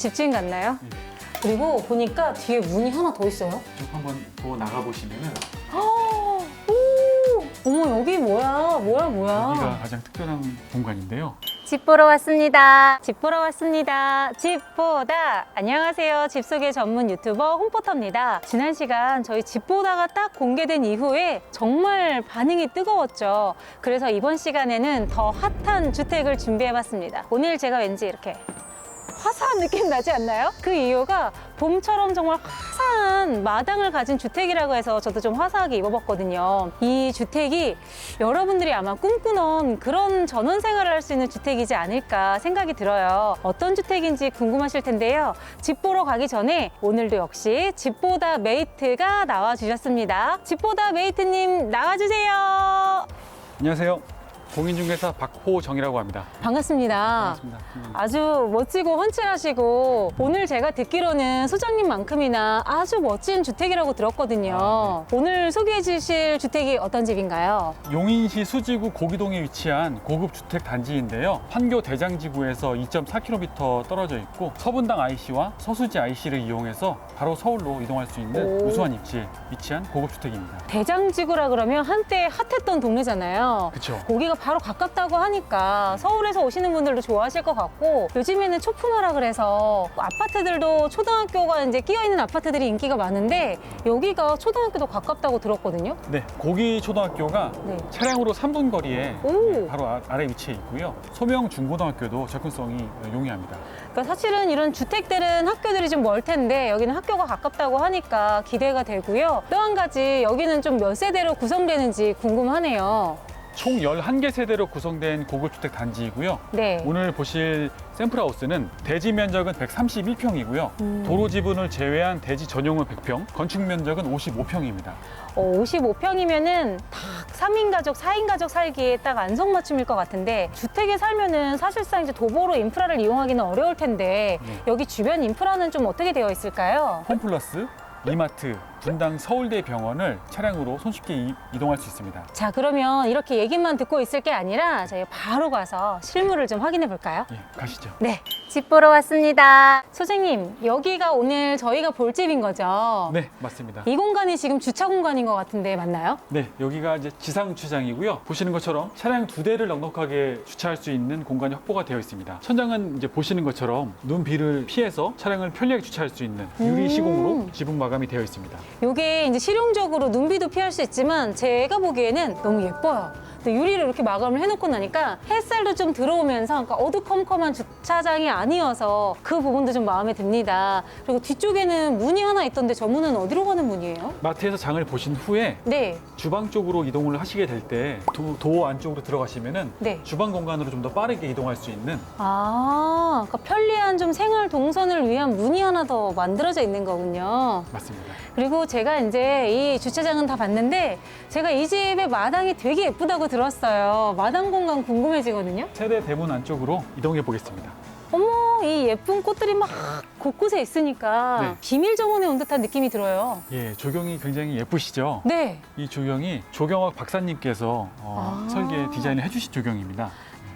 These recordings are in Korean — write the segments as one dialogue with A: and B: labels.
A: 집주인 같나요?
B: 네.
A: 그리고 보니까 뒤에 문이 하나 더 있어요.
B: 쭉 한번 더 나가 보시면은
A: 오! 어머 여기 뭐야? 뭐야 뭐야?
B: 여기가 가장 특별한 공간인데요.
A: 집 보러 왔습니다. 집 보러 왔습니다. 집 보다. 안녕하세요. 집 소개 전문 유튜버 홍포터입니다. 지난 시간 저희 집 보다가 딱 공개된 이후에 정말 반응이 뜨거웠죠. 그래서 이번 시간에는 더 핫한 주택을 준비해봤습니다. 오늘 제가 왠지 이렇게 화사한 느낌 나지 않나요? 그 이유가 봄처럼 정말 화사한 마당을 가진 주택이라고 해서 저도 좀 화사하게 입어봤거든요. 이 주택이 여러분들이 아마 꿈꾸던 그런 전원 생활을 할 수 있는 주택이지 않을까 생각이 들어요. 어떤 주택인지 궁금하실 텐데요. 집 보러 가기 전에 오늘도 역시 집보다 메이트가 나와 주셨습니다. 집보다 메이트님 나와 주세요.
B: 안녕하세요. 공인중개사 박호정이라고 합니다.
A: 반갑습니다.
B: 반갑습니다. 음.
A: 아주 멋지고 훤칠하시고 오늘 제가 듣기로는 소장님만큼이나 아주 멋진 주택이라고 들었거든요.
B: 아,
A: 오늘 소개해 주실 주택이 어떤 집인가요?
B: 용인시 수지구 고기동에 위치한 고급 주택 단지인데요. 판교 대장지구에서 2.4km 떨어져 있고 서분당 IC와 서수지 IC를 이용해서 바로 서울로 이동할 수 있는
A: 오.
B: 우수한 입지에 위치한 고급 주택입니다.
A: 대장지구라 그러면 한때 핫했던 동네잖아요.
B: 그렇죠.
A: 거기가 바로 가깝다고 하니까 서울에서 오시는 분들도 좋아하실 것 같고 요즘에는 초품화라 그래서 아파트들도 초등학교가 이제 끼어 있는 아파트들이 인기가 많은데 여기가 초등학교도 가깝다고 들었거든요.
B: 네, 고기 초등학교가
A: 네.
B: 차량으로 3분 거리에
A: 오.
B: 바로 아- 아래 위치해 있고요. 소명 중고등학교도 접근성이 용이합니다.
A: 그러니까 사실은 이런 주택들은 학교들이 좀 멀 텐데 여기는 학교가 가깝다고 하니까 기대가 되고요. 또 한 가지 여기는 좀 몇 세대로 구성되는지 궁금하네요.
B: 총 11개 세대로 구성된 고급 주택 단지이고요.
A: 네.
B: 오늘 보실 샘플하우스는 대지 면적은 131평이고요.
A: 음.
B: 도로 지분을 제외한 대지 전용은 100평, 건축 면적은 55평입니다.
A: 어, 55평이면은 딱 3인 가족, 4인 가족 살기에 딱 안성맞춤일 것 같은데 주택에 살면은 사실상 이제 도보로 인프라를 이용하기는 어려울 텐데
B: 네.
A: 여기 주변 인프라는 좀 어떻게 되어 있을까요?
B: 홈플러스, 이마트, 분당 서울대 병원을 차량으로 손쉽게 이- 이동할 수 있습니다.
A: 자 그러면 이렇게 얘기만 듣고 있을 게 아니라 저희 바로 가서 실물을 좀 확인해 볼까요?
B: 예, 가시죠.
A: 네, 집 보러 왔습니다. 소장님, 여기가 오늘 저희가 볼 집인 거죠?
B: 네, 맞습니다.
A: 이 공간이 지금 주차 공간인 것 같은데 맞나요?
B: 네, 여기가 이제 지상 주차장이고요. 보시는 것처럼 차량 두 대를 넉넉하게 주차할 수 있는 공간이 확보가 되어 있습니다. 천장은 이제 보시는 것처럼 눈 비를 피해서 차량을 편리하게 주차할 수 있는 유리
A: 음.
B: 시공으로 지붕 마감이 되어 있습니다.
A: 이게 이제 실용적으로 눈비도 피할 수 있지만 제가 보기에는 너무 예뻐요. 근데 유리를 이렇게 마감을 해놓고 나니까 햇살도 좀 들어오면서 그러니까 어두컴컴한 주차장이 아니어서 그 부분도 좀 마음에 듭니다. 그리고 뒤쪽에는 문이 하나 있던데 저 문은 어디로 가는 문이에요?
B: 마트에서 장을 보신 후에
A: 네,
B: 주방 쪽으로 이동을 하시게 될 때 도어 안쪽으로 들어가시면은
A: 네.
B: 주방 공간으로 좀 더 빠르게 이동할 수 있는
A: 아, 그러니까 편리한 좀 생활 동선을 위한 문이 하나 더 만들어져 있는 거군요.
B: 맞습니다.
A: 그리고 제가 이제 이 주차장은 다 봤는데 제가 이 집의 마당이 되게 예쁘다고 들었어요. 마당 공간 궁금해지거든요.
B: 세대 대문 안쪽으로 이동해 보겠습니다.
A: 어머, 이 예쁜 꽃들이 막 곳곳에 있으니까
B: 네.
A: 비밀 정원에 온 듯한 느낌이 들어요.
B: 예, 조경이 굉장히 예쁘시죠?
A: 네.
B: 이 조경이 조경학 박사님께서 어,
A: 아.
B: 설계 디자인을 해주신 조경입니다.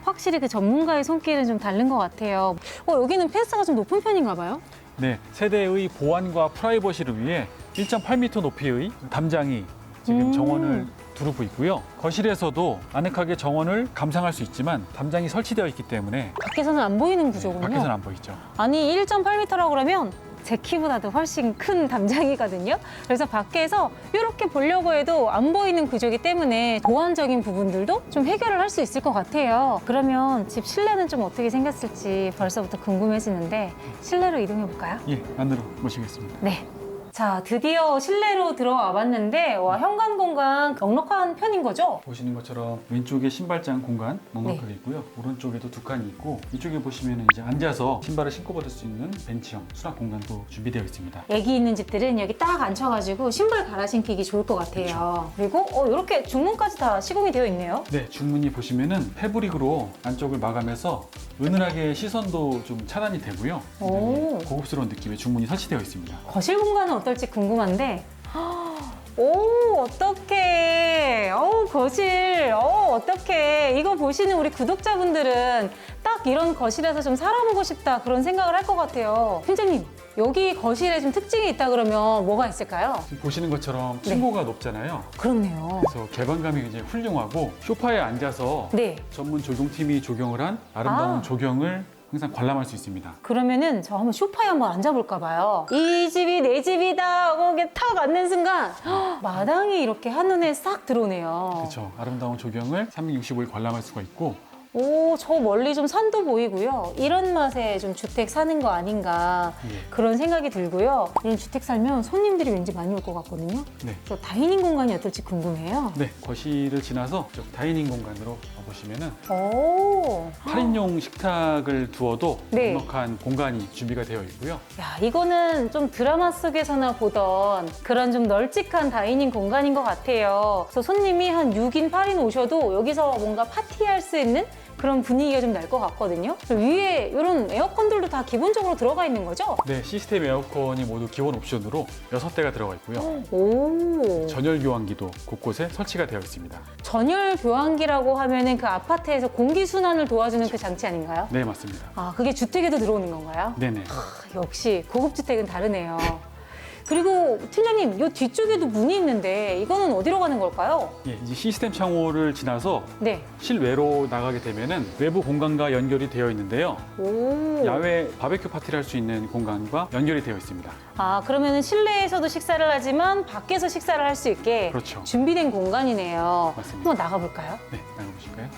A: 확실히 그 전문가의 손길은 좀 다른 것 같아요. 어, 여기는 펜스가 좀 높은 편인가 봐요.
B: 네, 세대의 보안과 프라이버시를 위해 1.8m 높이의 담장이 지금
A: 음.
B: 정원을 두르고 있고요. 거실에서도 아늑하게 정원을 감상할 수 있지만 담장이 설치되어 있기 때문에
A: 밖에서는 안 보이는 구조군요.
B: 밖에서는 안 보이죠.
A: 아니 1.8m라고 그러면 제 키보다도 훨씬 큰 담장이거든요. 그래서 밖에서 이렇게 보려고 해도 안 보이는 구조기 때문에 보안적인 부분들도 좀 해결을 할 수 있을 것 같아요. 그러면 집 실내는 좀 어떻게 생겼을지 벌써부터 궁금해지는데 실내로 이동해 볼까요?
B: 예, 안으로 모시겠습니다.
A: 네. 자, 드디어 실내로 들어와 봤는데 와 현관 공간 넉넉한 편인 거죠?
B: 보시는 것처럼 왼쪽에 신발장 공간 넉넉하게
A: 네.
B: 있고요. 오른쪽에도 두 칸이 있고 이쪽에 보시면 이제 앉아서 신발을 신고 받을 수 있는 벤치형 수납 공간도 준비되어 있습니다.
A: 애기 있는 집들은 여기 딱 앉혀가지고 신발 갈아 신기기 좋을 것 같아요. 그리고 어, 이렇게 중문까지 다 시공이 되어 있네요.
B: 네, 중문이 보시면은 패브릭으로 안쪽을 마감해서 은은하게 시선도 좀 차단이 되고요.
A: 오.
B: 굉장히 고급스러운 느낌의 중문이 설치되어 있습니다.
A: 거실 공간은 어떨지 궁금한데. 오, 어떡해. 어우, 거실. 어 어떡해. 이거 보시는 우리 구독자분들은 딱 이런 거실에서 좀 살아보고 싶다 그런 생각을 할 것 같아요. 팀장님, 여기 거실에 좀 특징이 있다 그러면 뭐가 있을까요?
B: 지금 보시는 것처럼
A: 네.
B: 층고가 높잖아요.
A: 그렇네요.
B: 그래서 개방감이 굉장히 훌륭하고 소파에 앉아서
A: 네.
B: 전문 조경팀이 조경을 한 아름다운
A: 아.
B: 조경을 항상 관람할 수 있습니다.
A: 그러면은 저 한번 쇼파에 한번 앉아볼까 봐요. 이 집이 내 집이다 하고 이렇게 탁 앉는 순간 헉, 마당이 이렇게 한눈에 싹 들어오네요.
B: 그렇죠. 아름다운 조경을 365일 관람할 수가 있고
A: 오, 저 멀리 좀 산도 보이고요. 이런 맛에 좀 주택 사는 거 아닌가
B: 예.
A: 그런 생각이 들고요. 이런 주택 살면 손님들이 왠지 많이 올 것 같거든요.
B: 네.
A: 그래서 다이닝 공간이 어떨지 궁금해요.
B: 네, 거실을 지나서 저 다이닝 공간으로 와보시면은
A: 오,
B: 8인용 식탁을 두어도
A: 네.
B: 넉넉한 공간이 준비가 되어 있고요.
A: 야, 이거는 좀 드라마 속에서나 보던 그런 좀 널찍한 다이닝 공간인 것 같아요. 그래서 손님이 한 6인, 8인 오셔도 여기서 뭔가 파티할 수 있는 그런 분위기가 좀 날 것 같거든요. 위에 이런 에어컨들도 다 기본적으로 들어가 있는 거죠?
B: 네, 시스템 에어컨이 모두 기본 옵션으로 6대가 들어가 있고요.
A: 오.
B: 전열 교환기도 곳곳에 설치가 되어 있습니다.
A: 전열 교환기라고 하면은 그 아파트에서 공기 순환을 도와주는 그 장치 아닌가요?
B: 네, 맞습니다.
A: 아, 그게 주택에도 들어오는 건가요?
B: 네네.
A: 아, 역시 고급 주택은 다르네요. 그리고 팀장님, 이 뒤쪽에도 문이 있는데 이거는 어디로 가는 걸까요?
B: 예, 이제 시스템 창호를 지나서
A: 네.
B: 실외로 나가게 되면은 외부 공간과 연결이 되어 있는데요.
A: 오.
B: 야외 바베큐 파티를 할 수 있는 공간과 연결이 되어 있습니다.
A: 아, 그러면은 실내에서도 식사를 하지만 밖에서 식사를 할 수 있게
B: 그렇죠.
A: 준비된 공간이네요.
B: 맞습니다.
A: 한번 나가볼까요?
B: 네, 나가보실까요?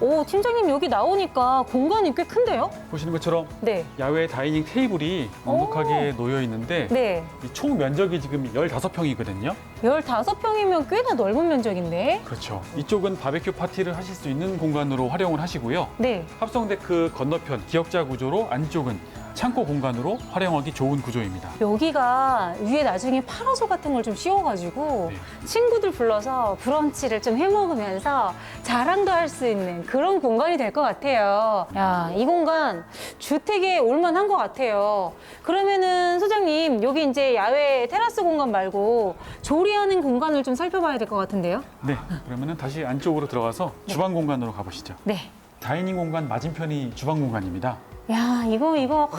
A: 오, 팀장님 여기 나오니까 공간이 꽤 큰데요?
B: 보시는 것처럼
A: 네.
B: 야외 다이닝 테이블이 넉넉하게 놓여 있는데
A: 네.
B: 이 총 면적이 지금 15평이거든요.
A: 15평이면 꽤나 넓은 면적인데?
B: 그렇죠. 이쪽은 바베큐 파티를 하실 수 있는 공간으로 활용을 하시고요.
A: 네.
B: 합성 데크 건너편 기역자 구조로 안쪽은 창고 공간으로 활용하기 좋은 구조입니다.
A: 여기가 위에 나중에 파라솔 같은 걸 좀 씌워가지고
B: 네.
A: 친구들 불러서 브런치를 좀 해먹으면서 자랑도 할 수 있는 그런 공간이 될 것 같아요. 야, 이 공간 주택에 올만한 것 같아요. 그러면은 소장님, 여기 이제 야외 테라스 공간 말고 조리 하는 공간을 좀 살펴봐야 될 것 같은데요?
B: 네, 그러면은 다시 안쪽으로 들어가서 주방 공간으로 가보시죠.
A: 네.
B: 다이닝 공간 맞은편이 주방 공간입니다.
A: 야, 이거, 이거, 하,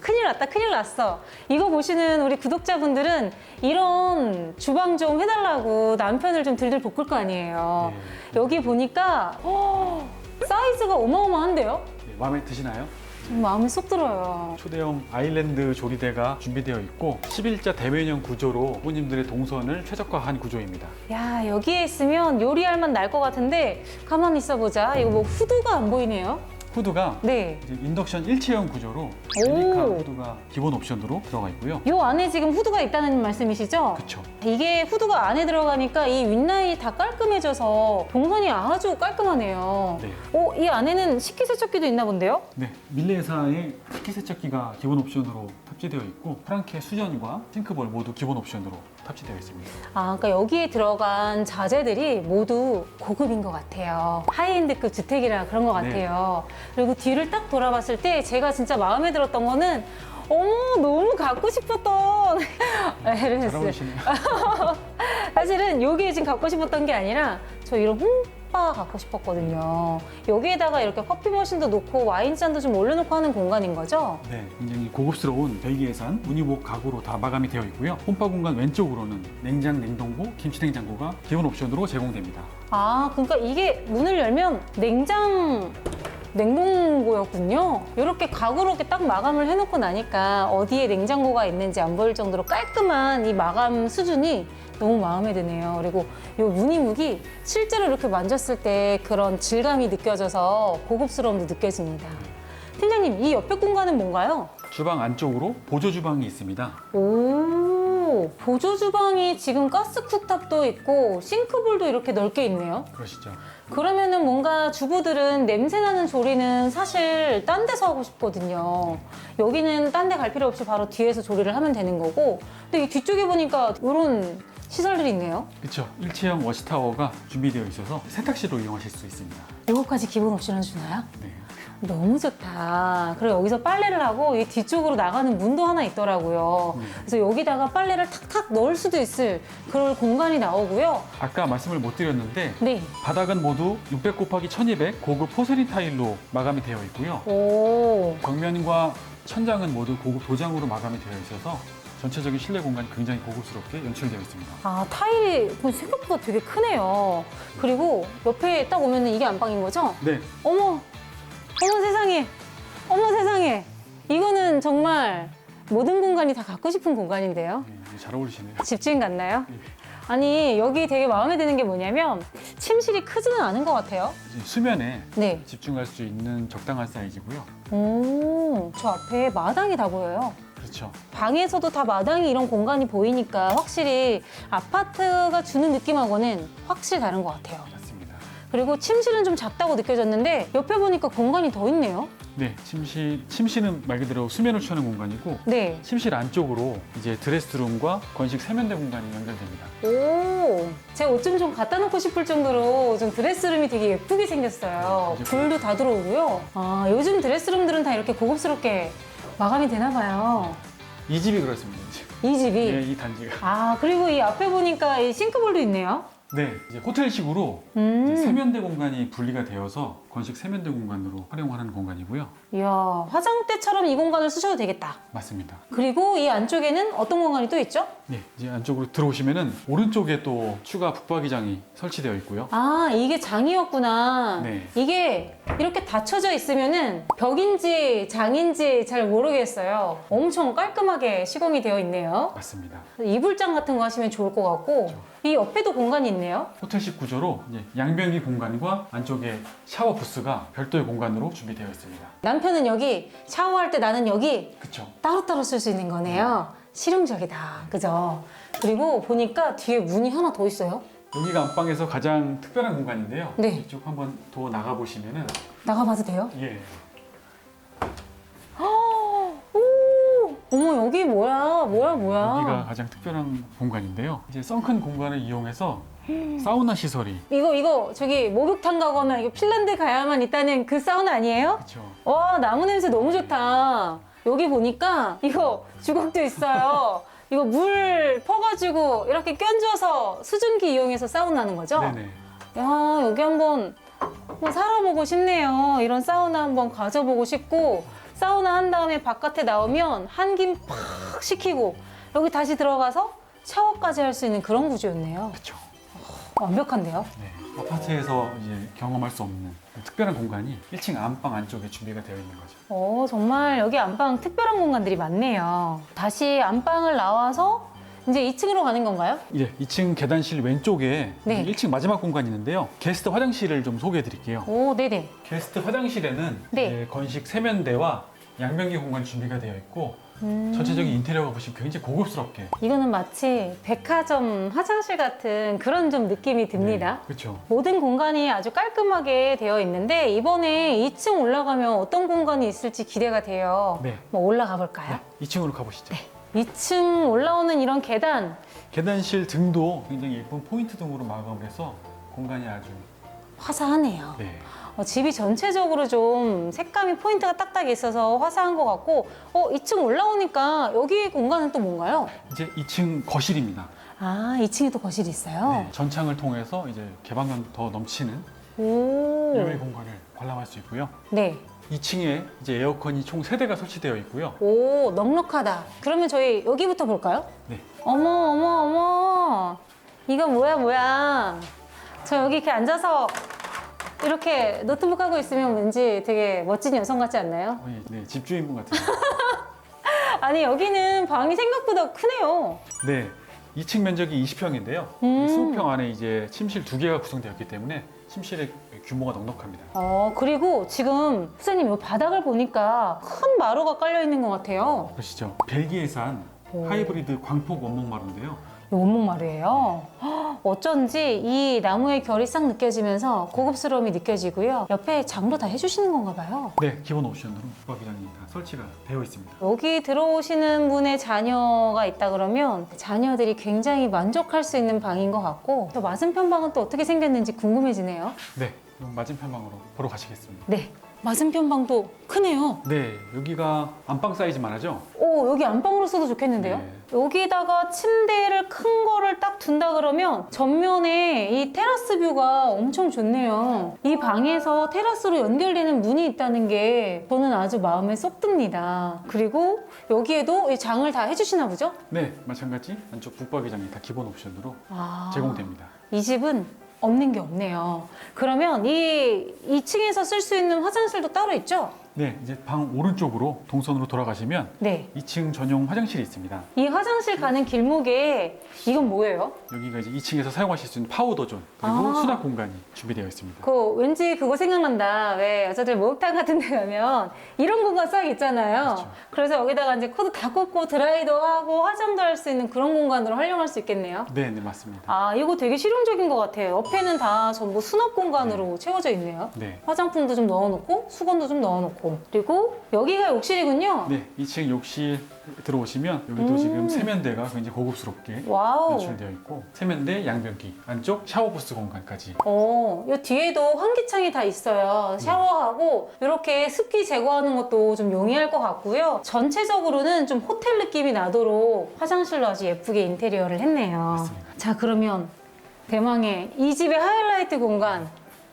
A: 큰일 났다, 큰일 났어. 이거 보시는 우리 구독자분들은 이런 주방 좀 해달라고 남편을 좀 들들 볶을 거 아니에요.
B: 네.
A: 여기 보니까, 어, 사이즈가 어마어마한데요?
B: 네, 마음에 드시나요?
A: 좀 마음에 쏙 들어요.
B: 초대형 아일랜드 조리대가 준비되어 있고 11자 대면형 구조로 부모님들의 동선을 최적화한 구조입니다.
A: 야, 여기에 있으면 요리할 맛날것 같은데, 가만히 있어보자. 이거 뭐 후드가 안 보이네요?
B: 후드가
A: 네.
B: 이제 인덕션 일체형 구조로
A: 오.
B: 유니카 후드가 기본 옵션으로 들어가 있고요.
A: 요 안에 지금 후드가 있다는 말씀이시죠?
B: 그렇죠.
A: 이게 후드가 안에 들어가니까 이 윗라인이 다 깔끔해져서 동선이 아주 깔끔하네요.
B: 네.
A: 어, 이 안에는 식기세척기도 있나 본데요?
B: 네, 밀레사의 식기세척기가 기본 옵션으로 탑재되어 있고 프랑케 수전과 싱크볼 모두 기본 옵션으로 탑재되어 있습니다.
A: 아, 그러니까 여기에 들어간 자재들이 모두 고급인 것 같아요. 하이엔드급 주택이라 그런 것
B: 네.
A: 같아요. 그리고 뒤를 딱 돌아봤을 때 제가 진짜 마음에 들었던 거는 어머 너무 갖고 싶었던
B: 잘
A: 에르메스
B: 어울리시네요.
A: 사실은 여기에 지금 갖고 싶었던 게 아니라 저 이런 홈바 갖고 싶었거든요. 여기에다가 이렇게 커피 머신도 놓고 와인잔도 좀 올려놓고 하는 공간인 거죠?
B: 네, 굉장히 고급스러운 벨기에산 무늬목 가구로 다 마감이 되어 있고요. 홈파 공간 왼쪽으로는 냉장, 냉동고, 김치 냉장고가 기본 옵션으로 제공됩니다.
A: 아, 그러니까 이게 문을 열면 냉장 냉동고였군요. 이렇게 가구로 이렇게 딱 마감을 해놓고 나니까 어디에 냉장고가 있는지 안 보일 정도로 깔끔한 이 마감 수준이 너무 마음에 드네요. 그리고 이 무늬묵이 실제로 이렇게 만졌을 때 그런 질감이 느껴져서 고급스러움도 느껴집니다. 팀장님, 이 옆에 공간은 뭔가요?
B: 주방 안쪽으로 보조 주방이 있습니다.
A: 오, 보조 주방이 지금 가스 쿡탑도 있고 싱크볼도 이렇게 넓게 있네요.
B: 그러시죠?
A: 그러면은 뭔가 주부들은 냄새나는 조리는 사실 딴 데서 하고 싶거든요. 여기는 딴 데 갈 필요 없이 바로 뒤에서 조리를 하면 되는 거고. 근데 이 뒤쪽에 보니까 이런 시설들이 있네요.
B: 그렇죠. 일체형 워시타워가 준비되어 있어서 세탁실로 이용하실 수 있습니다.
A: 이거까지 기본 옵션을 주나요?
B: 네.
A: 너무 좋다. 그리고 여기서 빨래를 하고 이 뒤쪽으로 나가는 문도 하나 있더라고요.
B: 네.
A: 그래서 여기다가 빨래를 탁탁 넣을 수도 있을 그럴 공간이 나오고요.
B: 아까 말씀을 못 드렸는데
A: 네.
B: 바닥은 모두 600 곱하기 1200 고급 포세린 타일로 마감이 되어 있고요.
A: 오.
B: 벽면과 천장은 모두 고급 도장으로 마감이 되어 있어서 전체적인 실내 공간이 굉장히 고급스럽게 연출되어 있습니다.
A: 아, 타일이 생각보다 되게 크네요. 그리고 옆에 딱 오면 이게 안방인 거죠?
B: 네,
A: 어머, 어머 세상에, 어머 세상에. 이거는 정말 모든 공간이 다 갖고 싶은 공간인데요.
B: 네, 잘 어울리시네요.
A: 집주인 같나요?
B: 네.
A: 아니, 여기 되게 마음에 드는 게 뭐냐면 침실이 크지는 않은 것 같아요.
B: 이제 수면에
A: 네.
B: 집중할 수 있는 적당한 사이즈고요.
A: 오, 저 앞에 마당이 다 보여요.
B: 그렇죠.
A: 방에서도 다 마당이 이런 공간이 보이니까 확실히 아파트가 주는 느낌하고는 확실히 다른 것 같아요. 그리고 침실은 좀 작다고 느껴졌는데 옆에 보니까 공간이 더 있네요.
B: 네, 침실 침실은 말 그대로 수면을 취하는 공간이고
A: 네.
B: 침실 안쪽으로 이제 드레스룸과 건식 세면대 공간이 연결됩니다.
A: 오, 제 옷 좀 좀 갖다 놓고 싶을 정도로 좀 드레스룸이 되게 예쁘게 생겼어요.
B: 이제
A: 불도 다 들어오고요. 아, 요즘 드레스룸들은 다 이렇게 고급스럽게 마감이 되나 봐요.
B: 이 집이 그렇습니다.
A: 이 집이.
B: 네, 이 단지가.
A: 아, 그리고 이 앞에 보니까 이 싱크볼도 있네요.
B: 네, 이제 호텔식으로
A: 음.
B: 이제 세면대 공간이 분리가 되어서 건식 세면대 공간으로 활용하는 공간이고요.
A: 이야, 화장대처럼 이 공간을 쓰셔도 되겠다.
B: 맞습니다.
A: 그리고 이 안쪽에는 어떤 공간이 또 있죠?
B: 네, 이제 안쪽으로 들어오시면은 오른쪽에 또 추가 붙박이장이 설치되어 있고요.
A: 아, 이게 장이었구나.
B: 네.
A: 이게 이렇게 닫혀져 있으면은 벽인지 장인지 잘 모르겠어요. 엄청 깔끔하게 시공이 되어 있네요.
B: 맞습니다.
A: 이불장 같은 거 하시면 좋을 것 같고, 이 옆에도 공간이 있네요.
B: 호텔식 구조로 이제 양변기 공간과 안쪽에 샤워 부스가 별도의 공간으로 준비되어 있습니다.
A: 남편은 여기, 샤워할 때 나는 여기
B: 그쵸?
A: 따로따로 쓸 수 있는 거네요. 실용적이다. 그죠? 그리고 보니까 뒤에 문이 하나 더 있어요.
B: 여기가 안방에서 가장 특별한 공간인데요.
A: 네.
B: 이쪽 한번 더 나가 보시면은
A: 나가봐도 돼요?
B: 예,
A: 오! 어머, 여기 뭐야? 뭐야, 뭐야?
B: 여기가 가장 특별한 공간인데요. 이제 썬큰 공간을 이용해서 사우나 시설이
A: 이거 이거 저기 목욕탕 가거나 이거 핀란드 가야만 있다는 그 사우나 아니에요?
B: 그렇죠.
A: 와 나무 냄새 너무 좋다. 여기 보니까 이거 주걱도 있어요. 이거 물 퍼가지고 이렇게 껴줘서 수증기 이용해서 사우나 하는 거죠?
B: 네네.
A: 야 여기 한번 한번 살아보고 싶네요. 이런 사우나 한번 가져보고 싶고 사우나 한 다음에 바깥에 나오면 한김 팍 식히고 여기 다시 들어가서 샤워까지 할 수 있는 그런 구조였네요.
B: 그렇죠.
A: 완벽한데요?
B: 네. 아파트에서 이제 경험할 수 없는 특별한 공간이 1층 안방 안쪽에 준비가 되어 있는 거죠.
A: 어, 정말 여기 안방 특별한 공간들이 많네요. 다시 안방을 나와서 이제 2층으로 가는 건가요?
B: 이제 2층 계단실 왼쪽에
A: 네.
B: 1층 마지막 공간이 있는데요. 게스트 화장실을 좀 소개해 드릴게요.
A: 오, 네네.
B: 게스트 화장실에는
A: 네.
B: 이제 건식 세면대와 양변기 공간 준비가 되어 있고
A: 음,
B: 전체적인 인테리어가 보시면 굉장히 고급스럽게
A: 이거는 마치 백화점 화장실 같은 그런 좀 느낌이 듭니다.
B: 그렇죠.
A: 모든 공간이 아주 깔끔하게 되어 있는데 이번에 2층 올라가면 어떤 공간이 있을지 기대가 돼요.
B: 네.
A: 뭐 올라가 볼까요?
B: 네, 2층으로 가보시죠.
A: 2층 올라오는 이런 계단
B: 계단실 등도 굉장히 예쁜 포인트 등으로 마감을 해서 공간이 아주
A: 화사하네요.
B: 네.
A: 어, 집이 전체적으로 좀 색감이 포인트가 딱딱 있어서 화사한 것 같고 어 2층 올라오니까 여기 공간은 또 뭔가요?
B: 이제 2층 거실입니다.
A: 아 2층에 또 거실이 있어요?
B: 네, 전창을 통해서 이제 개방감 더 넘치는
A: 오.
B: 야외 공간을 관람할 수 있고요.
A: 네.
B: 2층에 이제 에어컨이 총 3대가 설치되어 있고요.
A: 오 넉넉하다. 그러면 저희 여기부터 볼까요?
B: 네.
A: 어머 어머 어머 이거 뭐야 뭐야 저 여기 이렇게 앉아서 이렇게 노트북 하고 있으면 왠지 되게 멋진 여성 같지 않나요?
B: 어, 예, 네, 집주인분 같은.
A: 아니 여기는 방이 생각보다 크네요.
B: 네. 2층 면적이 20평인데요.
A: 음.
B: 20평 안에 이제 침실 두 개가 구성되었기 때문에 침실의 규모가 넉넉합니다.
A: 어 그리고 지금 부사님 이 바닥을 보니까 큰 마루가 깔려 있는 것 같아요.
B: 보시죠. 벨기에산
A: 오.
B: 하이브리드 광폭 원목 마루인데요.
A: 이 원목 마루예요. 헉, 어쩐지 이 나무의 결이 싹 느껴지면서 고급스러움이 느껴지고요. 옆에 장도 다 해주시는 건가 봐요.
B: 네, 기본 옵션으로 붙박이장이 다 설치가 되어 있습니다.
A: 여기 들어오시는 분의 자녀가 있다 그러면 자녀들이 굉장히 만족할 수 있는 방인 것 같고 또 맞은편 방은 또 어떻게 생겼는지 궁금해지네요.
B: 네, 그럼 맞은편 방으로 보러 가시겠습니다.
A: 네, 맞은편 방도 크네요.
B: 네, 여기가 안방 사이즈만 하죠?
A: 오, 여기 안방으로 써도 좋겠는데요?
B: 네.
A: 여기다가 침대를 큰 거를 딱 둔다 그러면 전면에 이 테라스 뷰가 엄청 좋네요. 이 방에서 테라스로 연결되는 문이 있다는 게 저는 아주 마음에 쏙 듭니다. 그리고 여기에도 이 장을 다 해주시나 보죠?
B: 네, 마찬가지 안쪽 북박이장이 다 기본 옵션으로
A: 아.
B: 제공됩니다.
A: 이 집은 없는 게 없네요. 그러면 이 2층에서 쓸 수 있는 화장실도 따로 있죠?
B: 네, 이제 방 오른쪽으로 동선으로 돌아가시면
A: 네.
B: 2층 전용 화장실이 있습니다.
A: 이 화장실 가는 길목에 이건 뭐예요?
B: 여기가 이제 2층에서 사용하실 수 있는 파우더 존 그리고
A: 아.
B: 수납 공간이 준비되어 있습니다.
A: 그 왠지 그거 생각난다. 왜 여자들 목욕탕 같은 데 가면 이런 공간 싹 있잖아요.
B: 그렇죠.
A: 그래서 여기다가 이제 코드 다 꽂고 드라이도 하고 화장도 할 수 있는 그런 공간으로 활용할 수 있겠네요.
B: 네, 네 맞습니다.
A: 아, 이거 되게 실용적인 것 같아요. 옆에는 다 전부 수납 공간으로 채워져 있네요.
B: 네,
A: 화장품도 좀 넣어놓고 수건도 좀 넣어놓고 그리고 여기가 욕실이군요.
B: 네, 2층 욕실 들어오시면 여기도
A: 음.
B: 지금 세면대가 굉장히 고급스럽게
A: 와우.
B: 연출되어 있고 세면대, 양변기, 안쪽 샤워부스 공간까지
A: 어, 이 뒤에도 환기창이 다 있어요. 샤워하고 이렇게 습기 제거하는 것도 좀 용이할 것 같고요. 전체적으로는 좀 호텔 느낌이 나도록 화장실로 아주 예쁘게 인테리어를 했네요.
B: 맞습니다.
A: 자, 그러면 대망의 이 집의 하이라이트 공간.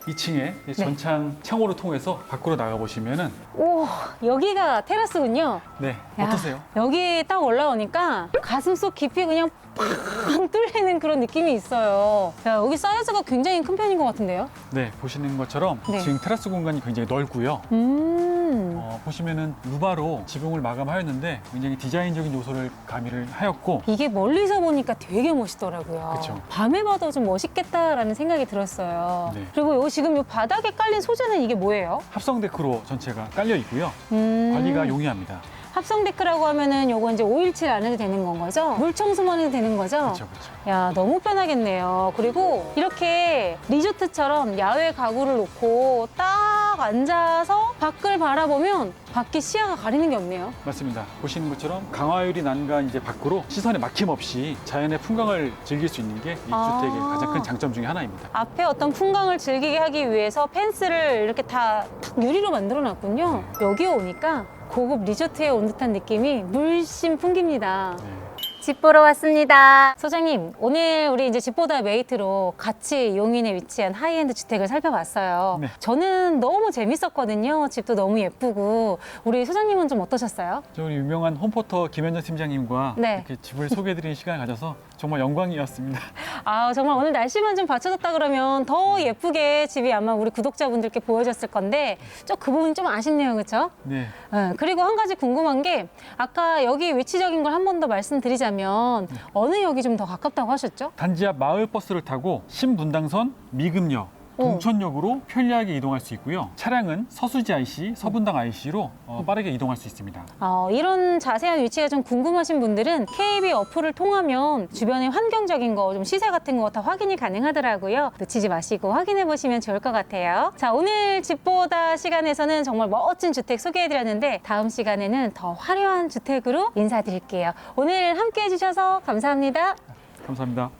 B: 2층에
A: 네.
B: 전창 창호를 통해서 밖으로 나가 보시면은
A: 오, 여기가 테라스군요.
B: 네,
A: 야,
B: 어떠세요?
A: 여기 딱 올라오니까 가슴 속 깊이 그냥 팡 뚫리는 그런 느낌이 있어요. 야, 여기 사이즈가 굉장히 큰 편인 것 같은데요?
B: 네, 보시는 것처럼
A: 네.
B: 지금 테라스 공간이 굉장히 넓고요.
A: 음.
B: 어, 보시면은 루바로 지붕을 마감하였는데 굉장히 디자인적인 요소를 가미를 하였고
A: 이게 멀리서 보니까 되게 멋있더라고요.
B: 그쵸.
A: 밤에 봐도 좀 멋있겠다라는 생각이 들었어요.
B: 네.
A: 그리고 요 지금 요 바닥에 깔린 소재는 이게 뭐예요?
B: 합성 데크로 전체가 깔려 있고요.
A: 음.
B: 관리가 용이합니다.
A: 합성 데크라고 하면은 요거 이제 오일칠 안 해도 되는 건 거죠? 물 청소만 해도 되는 거죠?
B: 그렇죠, 그렇죠.
A: 야, 너무 편하겠네요. 그리고 이렇게 리조트처럼 야외 가구를 놓고 딱 앉아서 밖을 바라보면 밖에 시야가 가리는 게 없네요.
B: 맞습니다. 보시는 것처럼 강화유리 난간 이제 밖으로 시선에 막힘 없이 자연의 풍광을 즐길 수 있는 게 이
A: 아.
B: 주택의 가장 큰 장점 중에 하나입니다.
A: 앞에 어떤 풍광을 즐기게 하기 위해서 펜스를 이렇게 다 탁 유리로 만들어 놨군요. 여기에 오니까 고급 리조트에 온 듯한 느낌이 물씬 풍깁니다.
B: 네.
A: 집 보러 왔습니다. 소장님, 오늘 우리 이제 집보다 메이트로 같이 용인에 위치한 하이엔드 주택을 살펴봤어요.
B: 네.
A: 저는 너무 재밌었거든요. 집도 너무 예쁘고. 우리 소장님은 좀 어떠셨어요?
B: 저 우리 유명한 홈포터 김현정 팀장님과
A: 네.
B: 이렇게 집을 소개해드리는 시간을 가져서 정말 영광이었습니다.
A: 아, 정말 오늘 날씨만 좀 받쳐줬다 그러면 더 예쁘게 집이 아마 우리 구독자분들께 보여졌을 건데, 좀 그 부분이 좀 아쉽네요. 그쵸?
B: 네,
A: 네, 그리고 한 가지 궁금한 게 아까 여기 위치적인 걸 한 번 더 말씀드리자면 어느 역이 좀 더 가깝다고 하셨죠?
B: 단지 앞 마을 버스를 타고 신분당선, 미금역,
A: 어.
B: 동천역으로 편리하게 이동할 수 있고요. 차량은 서수지 IC, 서분당 IC로 어, 빠르게 이동할 수 있습니다.
A: 어, 이런 자세한 위치가 좀 궁금하신 분들은 KB 어플을 통하면 주변의 환경적인 거, 좀 시세 같은 거 다 확인이 가능하더라고요. 놓치지 마시고 확인해 보시면 좋을 것 같아요. 자, 오늘 집보다 시간에서는 정말 멋진 주택 소개해 드렸는데 다음 시간에는 더 화려한 주택으로 인사드릴게요. 오늘 함께 해 주셔서 감사합니다.
B: 감사합니다.